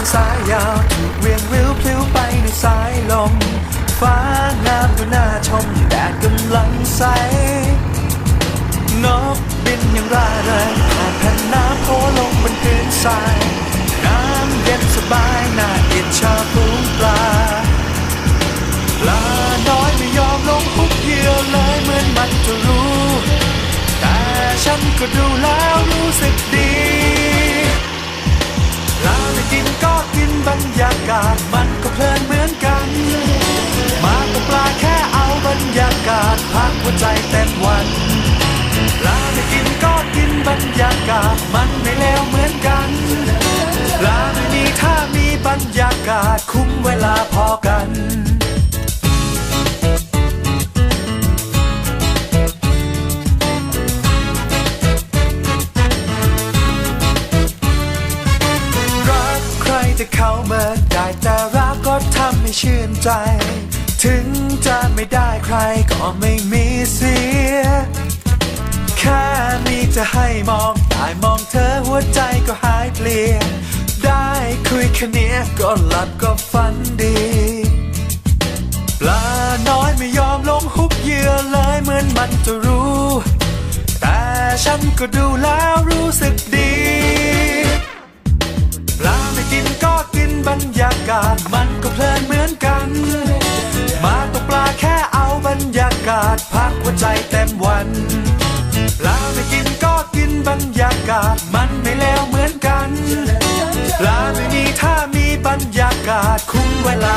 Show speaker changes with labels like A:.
A: นสายยาวถูกเวียนวิวพลิ้วไปในสายลม ฟ้างามดูน่าชมแดดกำลังใส นกบินยังร่าเริงผ่านแผ่นน้ำโผล่ลงบนพื้นทราย น้ำเย็นสบายน่าอิจฉาฝูงปลา ปลาน้อยไม่ยอมลงคุกเหยื่อเลยเหมือนมันจะรู้ แต่ฉันก็ดูแล้วรู้สึกดีากาศพักหัวใจเต็มวันลาไม่กินก็กินบรรยากาศมันไม่เลวเหมือนกันลาไม่มีถ้ามีบรรยากาศคุ้มเวลาพอกันรักใครจะเข้ามาได้แต่รักก็ทำให้ชื่นใจ ถึงจะไม่ได้ใครก็ไม่มีเสีย แค่มีจะให้มองได้มองเธอหัวใจก็หายเปลี่ยนได้คุยแค่นี้ก็หลับก็ฝันดี ปลาน้อยไม่ยอมลงหุบเหยื่อเลยเหมือนมันจะรู้ แต่ฉันก็ดูแล้วรู้สึกดี ปลาไม่กินก็กินบรรยากาศ หัวใจเต็มวันปลาไม่กินก็กินบรรยากาศมันไม่เลวเหมือนกันปลาไม่มีถ้ามีบรรยากาศคุ้มเวลา